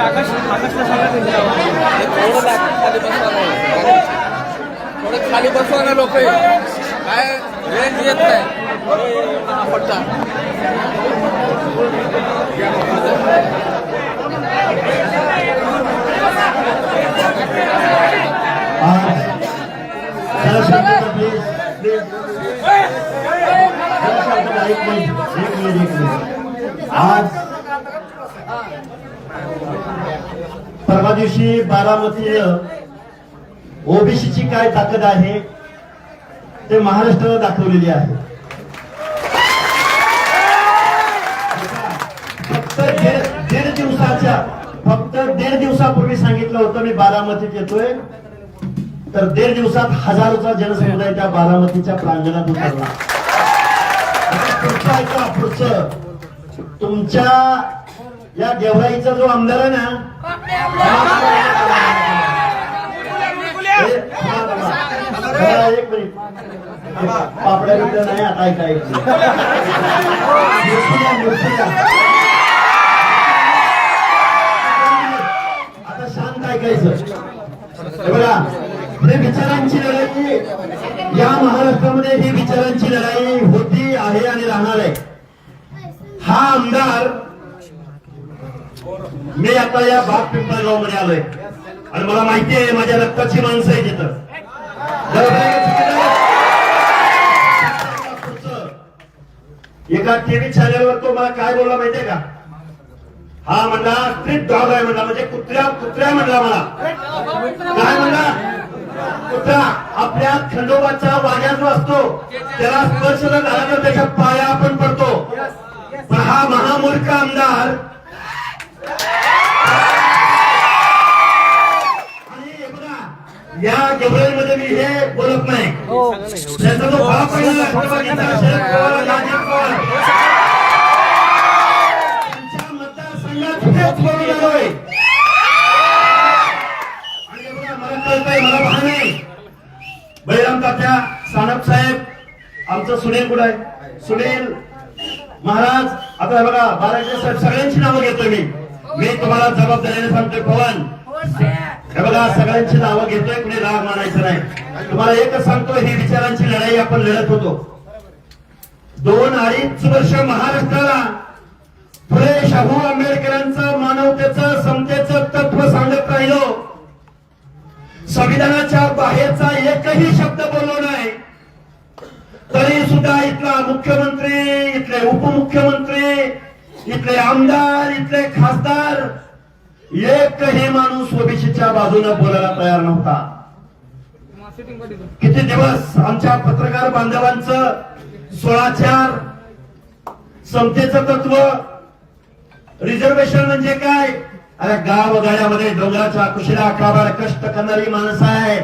आकाश आकाशला सांगा थोडं लाग- खाली बसवा ना. थोडं खाली बसवा ना लोक काय रेंज येत नाही पडता आज परवा दिवशी बारामती ओबीसीची काय ताकद आहे ते महाराष्ट्राला दाखवलेली आहे. फक्त दीड दिवसाच्या फक्त दीड दिवसापूर्वी सांगितलं होतं मी बारामतीत येतोय. तर दीड दिवसात हजारोचा जनसमुदाय त्या बारामतीच्या प्रांगणात उतरला. पुढचं ऐका पुढचं. तुमच्या या गेवराईचा जो आमदार आहे ना एक मिनिट. पापड्या बिपड्या नाही आता ऐका आता शांत ऐकायचं. बघा हे विचारांची लढाई या महाराष्ट्रामध्ये ही विचारांची लढाई होती आहे आणि राहणार आहे. हा आमदार मी आता या भाग पिंपळगावमध्ये आलोय. आणि मला माहिती आहे माझ्या रक्ताची माणसं आहे तिथं एका टीव्ही चॅनलवर तो मला काय बोलला माहितीये का? हा म्हणला स्ट्रीट डॉग आहे म्हणला म्हणजे कुत्र्या कुत्र्या म्हणला मला. काय म्हणला? कुत्रा आपल्या खंडोबाचा वाजा जो असतो त्याला स्पर्श झाला तर त्याच्या पाया आपण पडतो. पण हा महामूर्ख आमदार या गेवराईमध्ये मी हे बोलत नाही. त्याचा जो बाप आहे ना, राष्ट्रवादीचा शरद पवार आणि अजित पवार. त्यांच्या मतदारसंघात हेच बोलून आलोय. आणि हे बघा, मला कळतंय मला भान आहे. बळीराम तात्या सानप साहेब आमचं सुनील कुठं आहे? सुनील महाराज आता हे बघा बाराचे साहेब सगळ्यांची नावं घेतोय मी. मी तुम्हाला जबाबदारीने सांगतोय पवन. हे बघा सगळ्यांची नावं घेतोय कुणी राग मानायचं नाही. तुम्हाला एकच सांगतो ही विचारांची लढाई आपण लढत होतो. दोन अडीच वर्ष महाराष्ट्राला फुले शाहू आंबेडकरांचं मानवतेचं समतेचं तत्व सांगत राहिलो. संविधानाच्या बाहेरचा एकही शब्द बोललो नाही. तरी सुद्धा इथला मुख्यमंत्री इथले उपमुख्यमंत्री इथले आमदार इथले खासदार एकही माणूस ओबीसीच्या बाजूने बोलायला तयार नव्हता. किती दिवस आमच्या पत्रकार बांधवांचं सोळाचार समतेचं तत्व रिझर्वेशन म्हणजे काय? अरे गाव गाड्यामध्ये डोंगराच्या कुशीला काबाड कष्ट करणारी माणसं आहे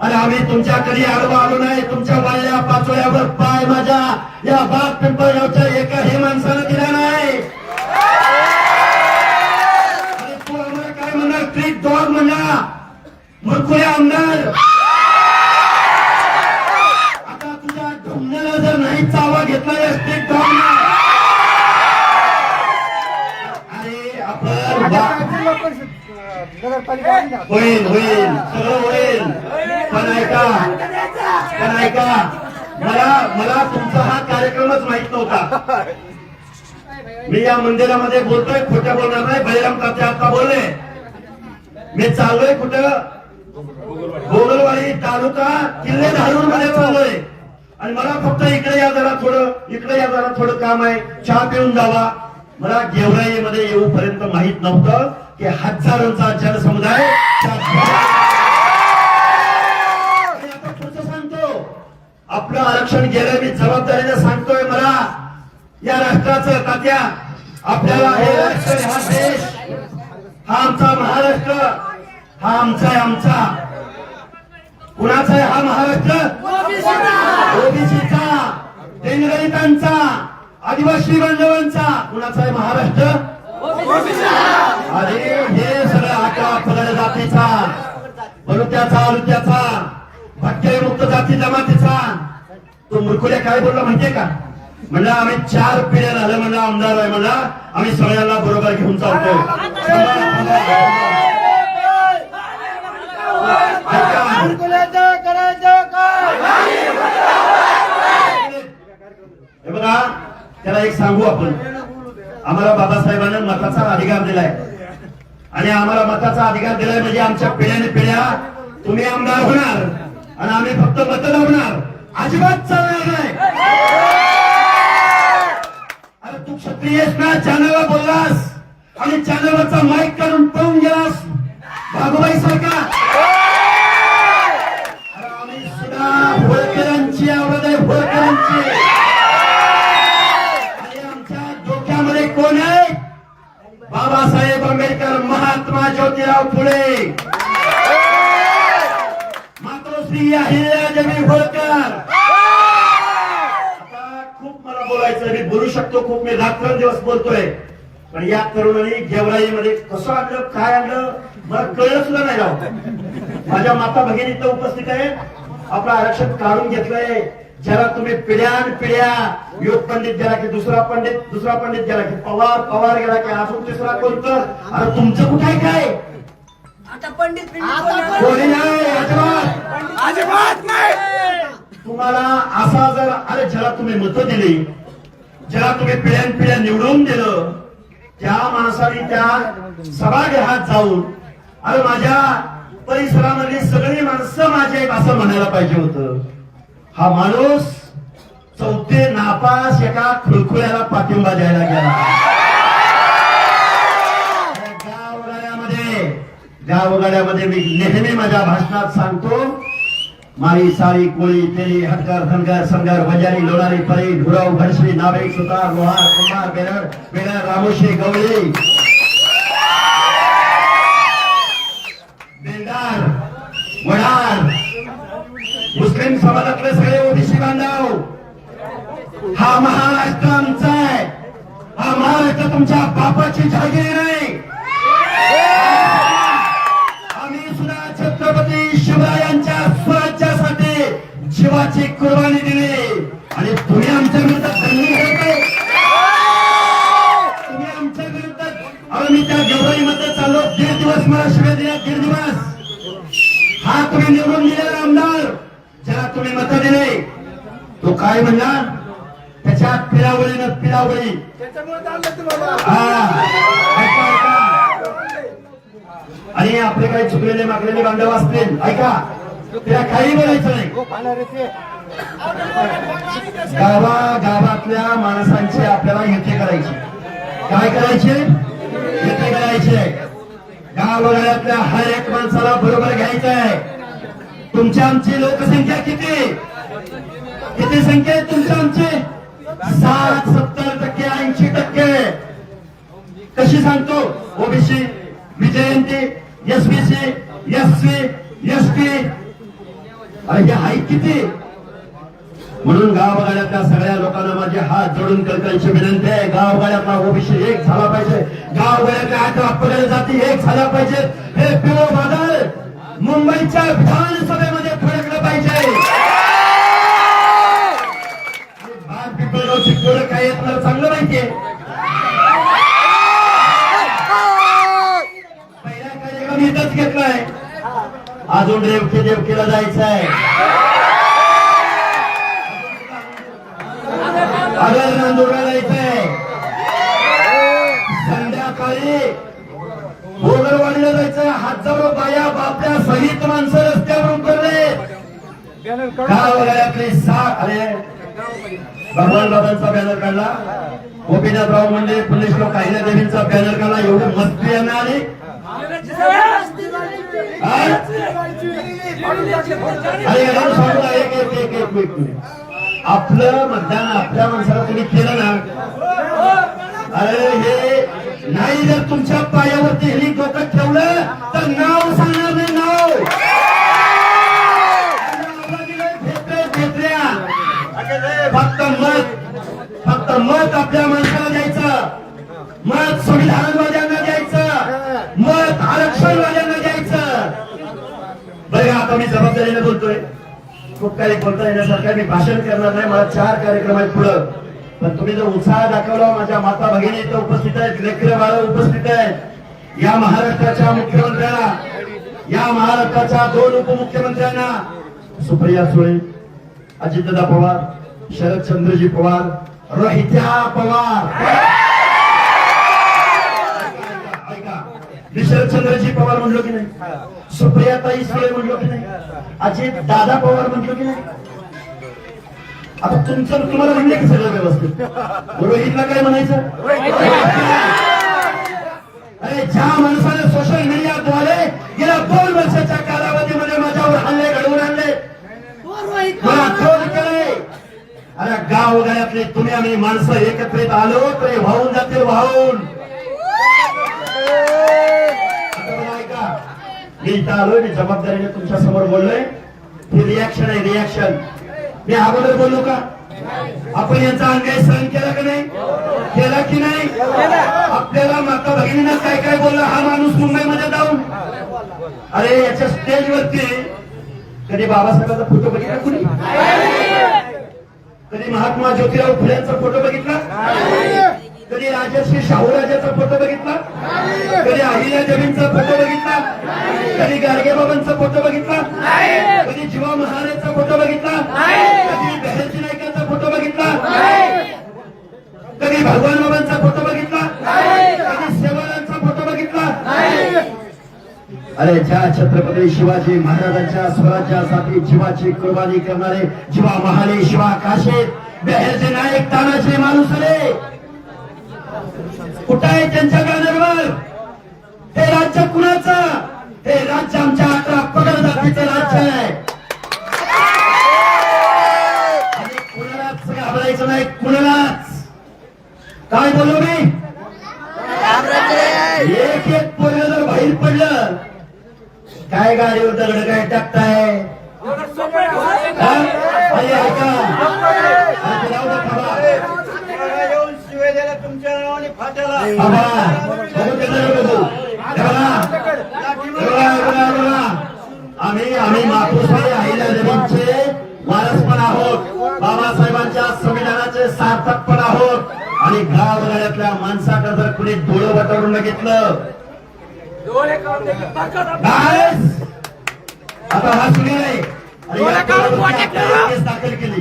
अरे आम्ही तुमच्या कधी आडवा आलो नाही तुमच्या वाळल्या पाचोळ्यावर पाय माझ्या. या बाग पिंपळगावच्या एकाही माणसानं दिला नाही. म्हणणार ट्रीट डॉग आमदार। आता तुझ्या ढोंगण्याला जर नाही चावा घेतला असते अरे आपण होईल होईल सगळं होईल। पण ऐका पण ऐका मला मला तुमचा हा कार्यक्रमच माहीत नव्हता। मी या मंदिरामध्ये बोलतोय खोट्या बोलणार नाही बळीराम तात्या आता बोलले। मी चाललोय कुठं? गोगलवाडी तालुका किल्ले धारूरमध्ये चाललोय. आणि मला फक्त इकडे या जरा थोडं इकडे या जरा थोडं काम आहे. चहा पिऊन जावा. मला गेवराईमध्ये येऊपर्यंत माहीत नव्हतं की हजारोंचा जनसमुदाय सांगतो. आपलं आरक्षण गेलं मी जबाबदारीने सांगतोय मला. या राष्ट्राचं तात्या आपल्याला हे राष्ट्र हा देश हा आमचा महाराष्ट्र. हा आमचा आहे आमचा. कुणाचा आहे हा महाराष्ट्र? ओबीसीचा. दिनदलितांचा आदिवासी बांधवांचा. कुणाचा आहे महाराष्ट्र? अरे हे सगळं आका पगड जातीचा. बलुत्याचा अलुत्याचा भटके मुक्त जाती जमातीचा तो मुरकुल्या काय बोलला माहितीये का? म्हणलं आम्ही चार पिढ्या झालं म्हणलं आमदार आहे म्हणला आम्ही सगळ्यांना बरोबर घेऊन चालतो हे त्याला एक सांगू आपण. आम्हाला बाबासाहेबांना मताचा अधिकार दिलाय. आणि आम्हाला मताचा अधिकार दिलाय म्हणजे आमच्या पिढ्याने पिढ्या तुम्ही आमदार होणार आणि आम्ही फक्त मत लावणार अजिबात चालणार नाही. अरे तू क्षत्रियस ना? चॅनलला बोललास. आणि चॅनलवरचा माईक काढून बोलतोय. पण या तरुणांनी गेवराईमध्ये कसं आणलं काय आणलं मला कळलं सुद्धा नाही राव. माझ्या माता भगिनी इथं उपस्थित आहे आपलं आरक्षण काढून घेतलंय. ज्याला तुम्ही पिढ्यान पिढ्या योग पंडित गेला की दुसरा पंडित दुसरा पंडित गेला की पवार पवार गेला की अजून तिसरा कोणतं? अरे तुमचं कुठे आहे काय? आता पंडित कोणी नाही अजिबात. अजिबात नाही. तुम्हाला असा जर अरे ज्याला तुम्ही मतं दिली ज्याला तुम्ही पिढ्यान पिढ्या निवडून दिलं त्या माणसाने त्या सभागृहात जाऊन अरे माझ्या परिसरामधली सगळी माणसं माझी आहेत असं म्हणायला पाहिजे होत. हा माणूस चौथे नापास एका खुळखुळ्याला पाठिंबा द्यायला गेला. गावगाड्यामध्ये गावगाड्यामध्ये मी नेहमी माझ्या भाषणात सांगतो माई सारी कोळी तेली हटकर धनगर संगर वजारी लोणारी परी ढुराव भरशी नाभिक सुतार लोहार कुमार बेरड बेरड रामोशी गवळी. बेंदार वडार. मुस्लिम समाजातले सगळे ओबीसी बांधव. हा महाराष्ट्र आमचा आहे. हा महाराष्ट्र तुमच्या बापाची जागीर नाही. जीवाची कुर्बानी दिली. आणि तुम्ही आमच्या विरुद्ध दंगली करताय. तुम्ही आमच्या विरुद्ध अहो मी त्या गेवराईमध्ये चाललो. दीड दिवस मला शिव्या दिल्या. दीड दिवस. हा तुम्ही निवडून दिलेला आमदार ज्याला तुम्ही मत दिले. तो काय म्हणला? त्याच्या पिरावळीनं पिरावळी. आणि आपले काही चुकलेले मागलेले बांधव असतील. ऐका. त्याला काही बोलायचं नाही. गावा गावातल्या माणसांची आपल्याला युती करायची. काय करायचे? युती करायचे. गावगाड्यातल्या हर एक माणसाला बरोबर घ्यायचं आहे. तुमची आमची लोकसंख्या किती? किती संख्या आहे तुमच्या आमची? साठ सत्तर टक्के ऐंशी टक्के. कशी सांगतो? ओबीसी विजयंती एसबीसी एससी एसटी अरे हे आहे किती? म्हणून गावगाड्यातल्या सगळ्या लोकांना माझे हात जोडून कलकांची विनंती आहे. गावगाड्यातला ओबीसी एक झाला पाहिजे. गावगाड्यातल्या अठरा पगड जाती एक झाल्या पाहिजे. हे पिवळ बादल मुंबईच्या विधानसभेमध्ये फडकलं पाहिजे. काय येत मला चांगलं माहितीये. पहिल्या कार्यक्रम इथंच घेतलाय. अजून रेवके देवकीला जायचं आहे अगर नांदुरला जायचंय. संध्याकाळी गोगरवाडीला जायचंय. हजारो बाया बापल्या सहित माणसं रस्त्यावर उतरले गावगाड्यातले सात अरे भगवान बाबांचा बॅनर काढला. गोपीनाथराव मुंडे पुण्यश्लोक काहिल्या देवींचा बॅनर काढला. एवढी मस्ती आहे आली ना, एक एक एक एक एक मिनिट. आपलं मतदान आपल्या माणसाला तुम्ही केलं ना अरे हे नाही जर तुमच्या पायावरती हेली डोकं जबाबदारीने बोलतोय. खूप काही बोलता येण्यासारखं मी भाषण करणार नाही. मला चार कार्यक्रम आहेत पुढं. पण तुम्ही जर उत्साह दाखवला माझ्या माता भगिनी इथं उपस्थित आहेत लेकर बाळ उपस्थित आहेत. या महाराष्ट्राच्या मुख्यमंत्र्यांना या महाराष्ट्राच्या दोन उपमुख्यमंत्र्यांना सुप्रिया सुळे अजितदादा पवार शरदचंद्रजी पवार रोहित्या पवार. मी शरदचंद्रजी पवार म्हणलो की नाही? सुप्रियाताई सुळे म्हणलो की नाही? अजित दादा पवार म्हणलो की नाही? आता तुमचं तुम्हाला म्हणले की सगळं व्यवस्थित. रोहितला काय म्हणायचं? अरे ज्या माणसाने सोशल मीडियाद्वारे गेल्या दोन वर्षाच्या कालावधीमध्ये माझ्यावर हल्ले घडवून आणले. मला क्रोध केले अरे गाव तुम्ही आम्ही माणसं एकत्रित आलो तरी वाहून जातील वाहून आता बरं ऐका मी इथं आलोय मी जबाबदारीने तुमच्यासमोर बोललोय. ही रिॲक्शन आहे रिॲक्शन मी अगोदर बोललो का? आपण यांचा अन्याय सहन केला का नाही? केला की नाही? आपल्याला माता भगिनीनं काय काय बोलला हा माणूस मुंबईमध्ये जाऊन. अरे याच्या स्टेजवरती कधी बाबासाहेबांचा फोटो बघितला कुणी? कधी महात्मा ज्योतिराव फुलेंचा फोटो बघितला? कधी राजर्षी शाहूराजाचा फोटो बघितला? कधी अहिल्या जमीनचा फोटो बघितला? कधी गाडगेबाबांचा फोटो बघितला? कधी जीवा महाराजचा फोटो बघितला? कधी बहरजी नायकाचा फोटो बघितला? कधी भगवान बाबांचा फोटो बघितला? कधी सेवालांचा फोटो बघितला? अरे ज्या छत्रपती शिवाजी महाराजांच्या स्वराज्यासाठी जीवाची कुर्बानी करणारे जीवा महाले शिवा काशेत बेहरचे नायक तानाचे माणूस आले कुठं आहे त्यांच्या बॅनरवर हे राज्य कुणाचं? हे राज्य आमच्या अकरा आता हा सुनील आहे. दाखल केली.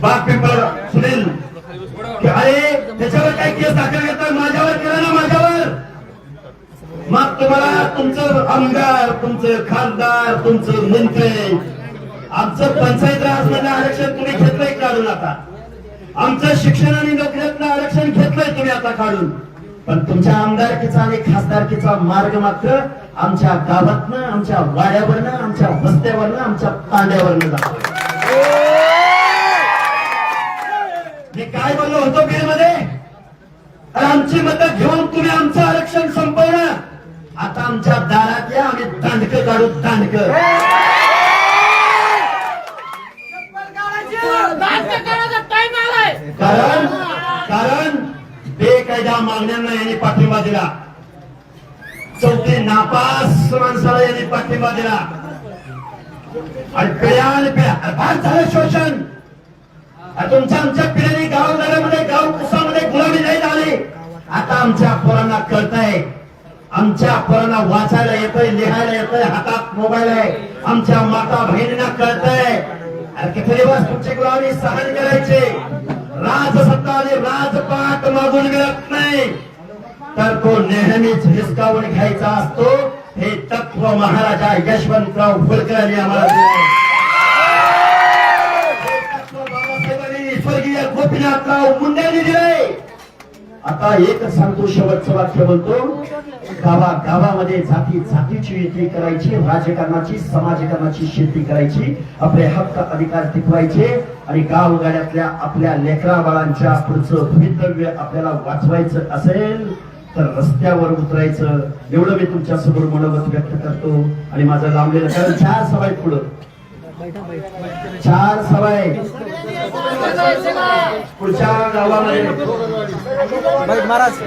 बाग पेपर सुनील अरे त्याच्यावर काय केस दाखल करतात माझ्यावर केलं ना माझ्यावर. मग तुम्हाला तुमचं आमदार तुमचं खासदार तुमचं मंत्री आमचं पंचायत राज मधलं आरक्षण तुम्ही घेतलंय काढून आता. आमचं शिक्षण आणि नोकऱ्यातलं आरक्षण घेतलंय तुम्ही आता काढून. पण तुमच्या आमदारकीचा आणि खासदारकीचा मार्ग मात्र आमच्या गावातनं आमच्या वाड्यावरनं आमच्या वस्त्यावरनं आमच्या तांड्यावरनं जातो मी काय बोललो होतो बीडमध्ये अरे आमची मतं घेऊन तुम्ही आमचं आरक्षण संपवलं आता आमच्या दारात या आम्ही दांडक काढू दांडक. कारण मागण्यांना यांनी पाठिंबा दिला. चौथी नापास माणसाला यांनी पाठिंबा दिला. आणि पिढ्यान पिढ्या अरे फार झालं शोषण. तुमच्या आमच्या पिढ्याने गावगाड्यामध्ये गाव कुसामध्ये गुलामी नाही झाली. आता आमच्या पोरांना कळतंय. आमच्या पोरांना वाचायला येतंय लिहायला येतंय हातात मोबाईल आहे. आमच्या माता बहिणींना कळतंय. अरे किती दिवस तुमची गुलामी सहन करायचे? राजसत्ता आणि राजपाट मागून मिळत नाही. तर तो नेहमीच हिसकावून घ्यायचा असतो. हे तत्व महाराजा यशवंतराव फुलकर यांनी आम्हाला दिलंय. स्वर्गीय गोपीनाथराव मुंडेंनी दिलंय. आता एकच सांगतो शेवटचं वाक्य बोलतो. गावा गावामध्ये जाती जातीची युती करायची राजकारणाची समाजकारणाची शेती करायची आपले हक्क अधिकार टिकवायचे आणि गावगाड्यातल्या आपल्या लेकरा बाळांच्या पुढचं भवितव्य आपल्याला वाचवायचं असेल तर रस्त्यावर उतरायचं. एवढं मी तुमच्यासमोर मनोगत व्यक्त करतो. आणि माझं लांबलेलं कारण चार सवाय पुढं. चार सवाय पुढच्या गावामध्ये महाराज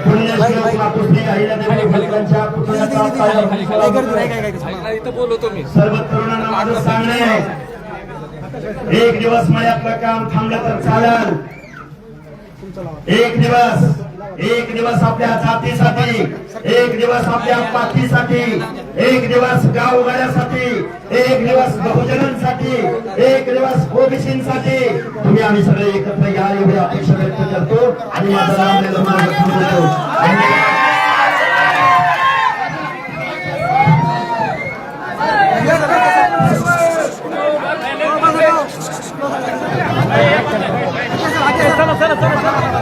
पुतळ्याचा सर्व तरुणांना माझं सांगणं आहे. एक दिवस मळ्यातलं काम थांबलं तर चालेल एक दिवस एक दिवस आपल्या जातीसाठी एक दिवस आपल्या पाठीसाठी एक दिवस गावगाड्यासाठी एक दिवस बहुजनांसाठी एक दिवस ओबीसीसाठी. तुम्ही आम्ही सगळे एकत्र या एवढी अपेक्षा व्यक्त करतो. आणि माझा रामलेला चला चला चला.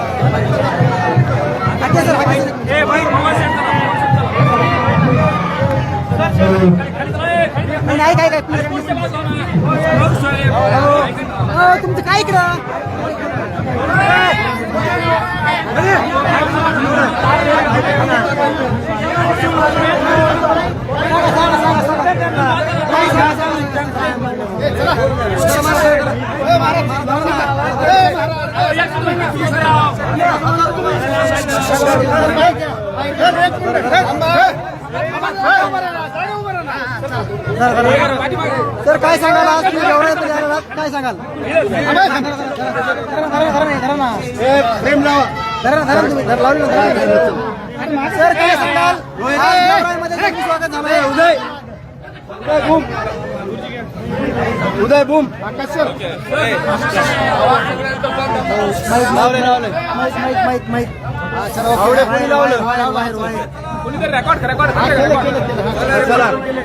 नाही काय काय तुमचं काय करा तर काय सांगाल आज तुम्ही काय सांगाल धरा ना, धरा तुम्ही. सर काय सांगाल स्वागत झालं उदय उदय बूम लावले माहीत mike mike mike record record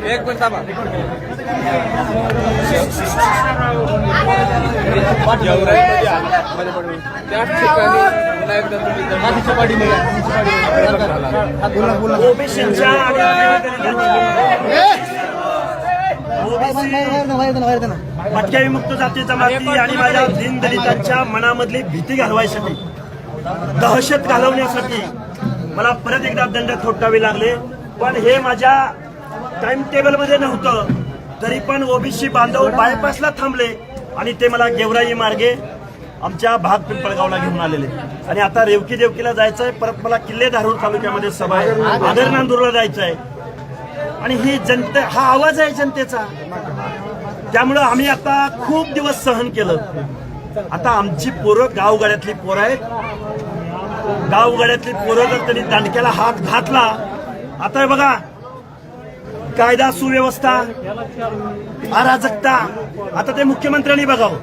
एक मिनिट त्याच ठिकाणी पुन्हा एकदा तुम्ही भटक्या विमुक्त जाती जमाती आणि माझ्या दीनदलितांच्या मनामधली भीती घालवायसाठी दहशत घालवण्यासाठी मला परत एकदा दंड थोटावे लागले. पण हे माझ्या टाइम टेबलमध्ये नव्हतं. तरी पण ओबीसी बांधव बायपासला थांबले आणि ते मला गेवराई मार्गे आमच्या भाग पिंपळगावला घेऊन आलेले. आणि आता रेवकी देवकीला जायचंय परत मला किल्ले धारूर तालुक्यामध्ये सभा आहे. आदर नांदूरला जायचं आहे आणि ही जनते हा आवाज आहे जनतेचा. त्यामुळं आम्ही आता खूप दिवस सहन केलं. आता आमची पोरं गावगाड्यातली पोरं आहेत. गावगाड्यातली पोरं जर त्यांनी दांडक्याला हात घातला आता बघा कायदा सुव्यवस्था अराजकता आता ते मुख्यमंत्र्यांनी बघावं.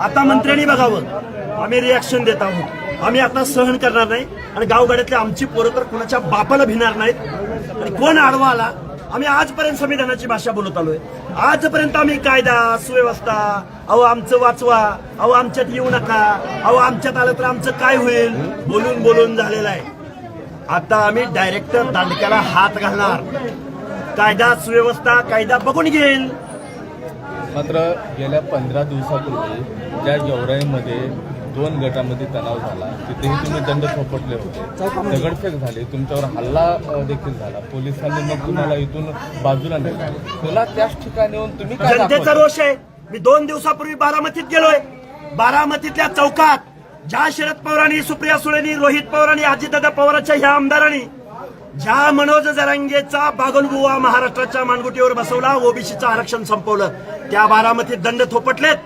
आता मंत्र्यांनी बघावं. आम्ही रिॲक्शन देत आहोत. आम्ही आता सहन करणार नाही. आणि गावगाड्यातली आमची पोरं तर कुणाच्या बापाला भिणार नाहीत. आणि कोण आडवा आला? आम्ही आजपर्यंत संविधानाची भाषा बोलत आलोय. आजपर्यंत आम्ही कायदा सुव्यवस्था अहो आमचं वाचवा अहो आमच्यात येऊ नका अहो आमच्यात आलं तर आमचं काय होईल? बोलून बोलून झालेलं आहे. आता आम्ही डायरेक्ट दांडक्याला हात घालणार. कायदा सुव्यवस्था कायदा बघून घेईल. मात्र गेल्या पंधरा दिवसापूर्वी ज्या गेवराईमध्ये दोन गटामध्ये तणाव झाला. तिथेही तुम्ही दंड थोपटले होते. दगडफेक झाली. तुमच्यावर हल्ला देखील झाला. पोलिसांनी मग तुम्हाला इथून बाजूला नेलं. तुला त्याच ठिकाणी येऊन तुम्ही जनतेचा रोष आहे. मी दोन दिवसापूर्वी बारामतीत गेलोय. बारामतीतल्या चौकात ज्या शरद पवारांनी सुप्रिया सुळेनी रोहित पवारांनी अजितदादा पवारांच्या ह्या आमदारांनी ज्या मनोज जरांगेचा बागलबुवा महाराष्ट्राच्या मानगुटीवर बसवला ओबीसीचं आरक्षण संपवलं. त्या बारामतीत दंड थोपटलेत.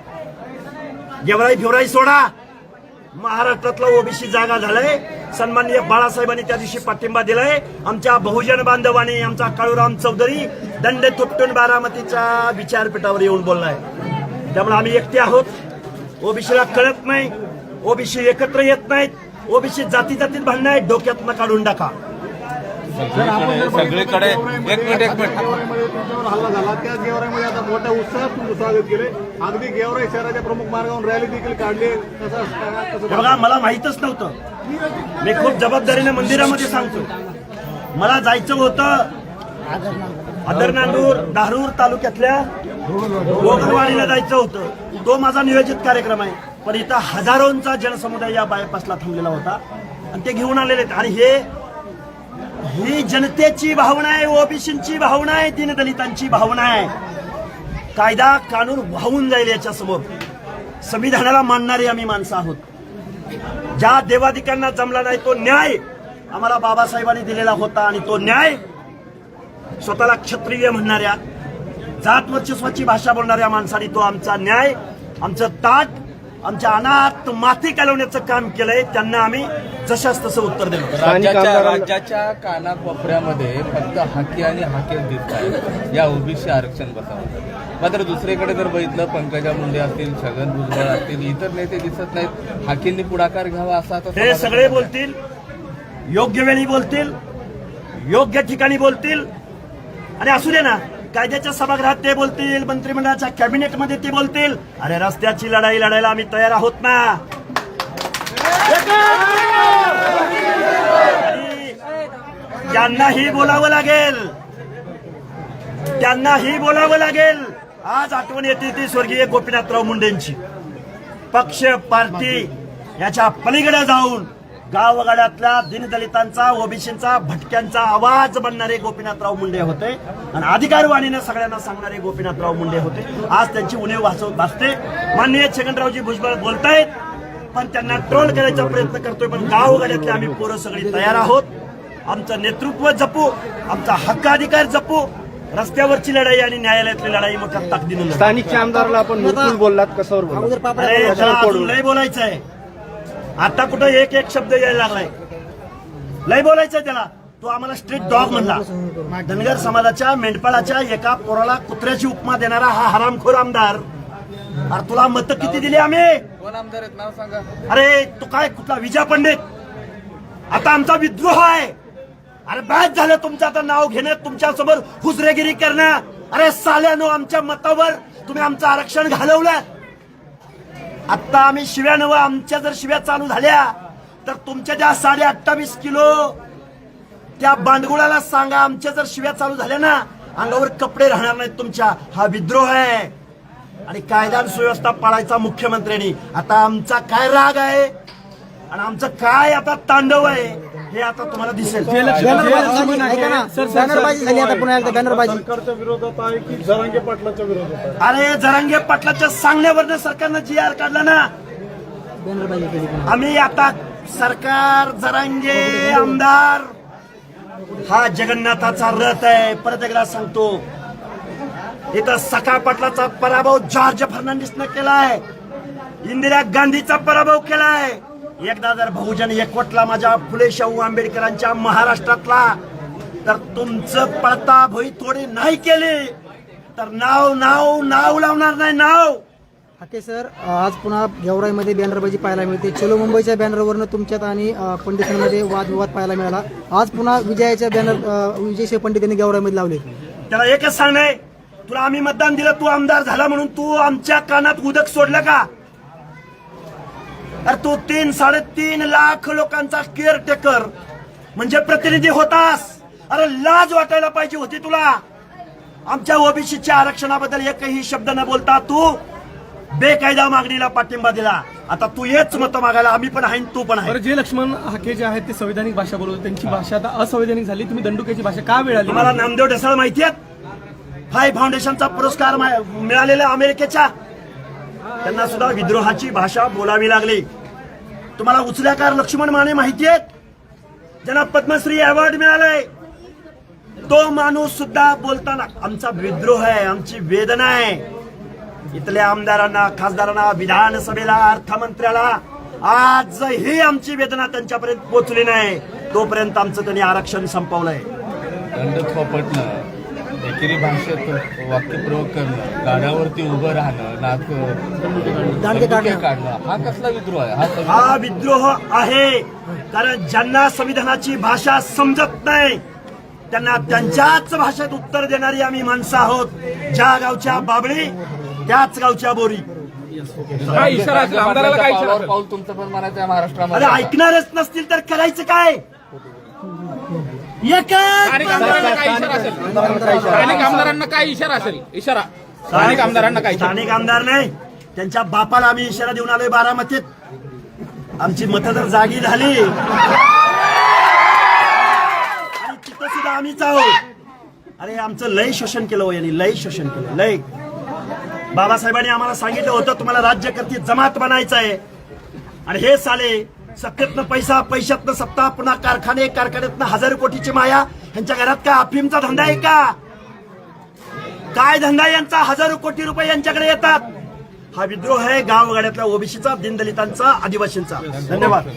गेवराई फिवराई सोडा. महाराष्ट्रातला ओबीसी जागा झालाय. सन्माननीय बाळासाहेबांनी त्या दिवशी पाठिंबा दिलाय. आमच्या बहुजन बांधवांनी आमचा काळूराम चौधरी दंड थुपटून बारामतीच्या विचारपीठावर येऊन बोललाय. त्यामुळे आम्ही एकटे आहोत. ओबीसीला कळत नाही. ओबीसी एकत्र येत नाहीत. ओबीसी जाती जातीत भांडणं आहेत. डोक्यातनं काढून टाका. सगळीकडे सगळीकडे एक मिनिट एक मिनिट. तुमच्यावर हल्ला झाला. त्या गेवराईमध्ये आता मोठ्या उत्साहात तुमचं स्वागत केले अगदी गेवराई शहराच्या प्रमुख मार्गावरून रॅली देखील काढली. हे बघा मला माहीतच नव्हतं. मी खूप जबाबदारीने मंदिरामध्ये सांगतो. मला जायचं होतं आदरनांदूर धारूर तालुक्यातल्या गोगलवाडीला जायचं होतं. तो माझा नियोजित कार्यक्रम आहे. पण इथं हजारोंचा जनसमुदाय या बायपासला थांबलेला होता. आणि ते घेऊन आलेले आहेत. आणि हे ही जनतेची भावना आहे ओबीसींची भावना आहे दीनदलितांची भावना आहे. कायदा कानून वाहून जाईल याच्या समोर संविधानाला मानणारी आम्ही माणसं आहोत. ज्या देवाधिकांना जमला नाही तो न्याय आम्हाला बाबासाहेबांनी दिलेला होता आणि तो न्याय स्वतःला क्षत्रिय म्हणणाऱ्या जात वर्चस्वाची भाषा बोलणाऱ्या माणसाने तो आमचा न्याय आमचं ताट आमच्या अनाथ माती कालवण्याचं काम केलंय त्यांना आम्ही जशाच तसं उत्तर देऊ राज्याच्या राज्याच्या कानाकोपऱ्यामध्ये फक्त हाकी आणि हाके दिसत आहेत. या ओबीसी आरक्षण बसावं मात्र दुसरीकडे जर बघितलं पंकजा मुंडे असतील छगन भुजबळ असतील इतर नेते दिसत नाहीत. हाकींनी पुढाकार घ्यावा असा हे सगळे बोलतील योग्य वेळी बोलतील योग्य ठिकाणी बोलतील आणि असू दे ना. कायद्याच्या सभागृहात ते बोलतील मंत्रिमंडळाच्या कॅबिनेटमध्ये ते बोलतील. अरे रस्त्याची लढाई लढायला आम्ही तयार आहोत ना. त्यांनाही बोलावं लागेल. त्यांनाही बोलावं लागेल. आज आठवण येते ती स्वर्गीय गोपीनाथराव मुंडेंची. पक्ष पार्टी याच्या पलीकडे जाऊन गावगाड्यातल्या दिनदलितांचा ओबीसींचा भटक्यांचा आवाज बनणारे गोपीनाथराव मुंडे होते. आणि अधिकारवाणीने सगळ्यांना सांगणारे गोपीनाथराव मुंडे होते. आज त्यांची उणीव वाचवत भासते माननीय छगनरावजी भुजबळ बोलतायत पण त्यांना ट्रोल करायचा प्रयत्न करतोय पण गावगाड्यातले आम्ही पोरं सगळी तयार आहोत. आमचं नेतृत्व जपू आमचा हक्काधिकार जपू. रस्त्यावरची लढाई आणि न्यायालयातली लढाई मोठ्या ताकदीनं लढू. स्थानिकच्या आमदाराला आपण बोललात लय बोलायचं आहे आता कुठं एक एक शब्द यायला लागलाय. लय बोलायचंय त्याला. तो आम्हाला स्ट्रीट डॉग म्हणला. धनगर समाजाच्या मेंढपाळाच्या एका पोराला कुत्र्याची उपमा देणारा हा हरामखोर आमदार. अरे तुला मत किती दिली आम्ही? अरे तू काय कुठला विजय पंडित? आता आमचा विद्रोह आहे. अरे बाद झालं तुमचं आता नाव घेणं तुमच्यासमोर हुजरेगिरी करणं. अरे साल्यानो आमच्या मतावर तुम्ही आमचं आरक्षण घालवलं. आत्ता आम्ही शिव्या नव आमच्या जर शिव्या चालू झाल्या तर तुमच्या ज्या साडे अठ्ठावीस किलो त्या बांडगुळाला सांगा आमच्या जर शिव्या चालू झाल्या ना अंगावर कपडे राहणार नाहीत तुमच्या. हा विद्रोह आहे. आणि कायदा सुव्यवस्था पाळायचा मुख्यमंत्र्यांनी. आता आमचा काय राग आहे? आणि आमचं काय आता तांडव आहे? हे आता तुम्हाला दिसेल. बॅनरबाजी झाली आता पुन्हा एकदा बॅनरबाजी सरकारच्या विरोधात आहे की जरांगे पाटलाच्या विरोधात आहे? अरे जरांगे पाटलाच्या सांगण्यावरनं सरकारनं जी आर काढला ना बॅनरबाजी केली आम्ही आता सरकार जरांगे आमदार हा जगन्नाथाचा रथ आहे. परत एकदा सांगतो इथं सखा पाटलाचा पराभव जॉर्ज फर्नांडिसनं केलाय. इंदिरा गांधीचा पराभव केलाय. एकदा जर बहुजन एकवटला माझ्या फुले शाहू आंबेडकरांच्या महाराष्ट्रातला तर तुमचं पळता भोई थोडी नाही केली. तर नाव नाव नाव लावणार नाही नाव. हाके सर आज पुन्हा गेवराईमध्ये बॅनरबाजी पाहायला मिळते. चलो मुंबईच्या बॅनरवरनं तुमच्यात आणि पंडितांमध्ये वादविवाद पाहायला मिळाला. आज पुन्हा विजयाच्या बॅनर अ, विजयशिव पंडित यांनी गेवराईमध्ये लावले. त्याला एकच सांगणे तुला आम्ही मतदान दिलं तू आमदार झाला म्हणून तू आमच्या कानात उदक सोडलं का? अरे तू तीन साडेतीन लाख लोकांचा केअर टेकर म्हणजे प्रतिनिधी होतास. अरे लाज वाटायला पाहिजे होती तुला. आमच्या ओबीसीच्या आरक्षणाबद्दल एकही शब्द न बोलता तू बेकायदा मागणीला पाठिंबा दिला. आता तू येच मत मागायला आम्ही पण आहे तू पण आहे. जे लक्ष्मण हाके जे आहेत ते संवैधानिक भाषा बोलवतात त्यांची भाषा आता असंवैधानिक झाली. तुम्ही दंडुक्याची भाषा का वेळ आली? तुम्हाला नामदेव ढसाळ माहिती आहेत? फाय फाउंडेशनचा पुरस्कार मिळालेला अमेरिकेच्या त्यांना सुद्धा विद्रोहाची भाषा बोलावी लागली. तुम्हाला उचल्याकार लक्ष्मण माने माहिती आहेत? ज्यांना पद्मश्री अवॉर्ड मिळालाय. तो माणूस सुद्धा बोलताना आमचा विद्रोह आहे आमची वेदना आहे. इथल्या आमदारांना खासदारांना विधानसभेला अर्थमंत्र्याला आजही आमची वेदना त्यांच्यापर्यंत पोहोचली नाही. तोपर्यंत आमचं त्यांनी आरक्षण संपवलंय. एकेरी भाषेत वाक्यप्रयोग करणं गाड्यावरती उभं राहणं नाक काढणं. हा कसला विद्रोह आहे? हा हा विद्रोह आहे. कारण ज्यांना संविधानाची भाषा समजत नाही त्यांना त्यांच्याच भाषेत उत्तर देणारी आम्ही माणसं आहोत. ज्या गावच्या बाबळी त्याच गावच्या बोरी. काय इशारा? पाऊल तुमचं पण म्हणायचं महाराष्ट्रामध्ये. ऐकणारच नसतील तर करायचं काय? स्थानिक आमदारांना काय इशारा असेल? स्थानिक आमदारांना काय इशारा असेल? इशारा. स्थानिक आमदारांना काय इशारा? स्थानिक आमदार नाही. त्यांच्या बापाला आम्ही इशारा देऊन आलोय बारामतीत. आमची मतं जर जागी झाली आणि तिथं सुद्धा आम्हीच आहोत. अरे आमचं लय शोषण केलं हो यांनी लय शोषण केलं लय. बाबासाहेबांनी आम्हाला सांगितलं होतं तुम्हाला राज्यकर्ती जमात बनायचं आहे आणि हे साले सत्तेतनं पैसा पैशातनं सत्ता पुन्हा कारखाने कारखान्यातनं हजार कोटीची माया. यांच्या घरात काय अफीमचा धंदा आहे का? काय धंदा यांचा? हजारो कोटी रुपये यांच्याकडे येतात. हा विद्रोह आहे गावगाड्यातल्या ओबीसीचा दिनदलितांचा आदिवासींचा. धन्यवाद.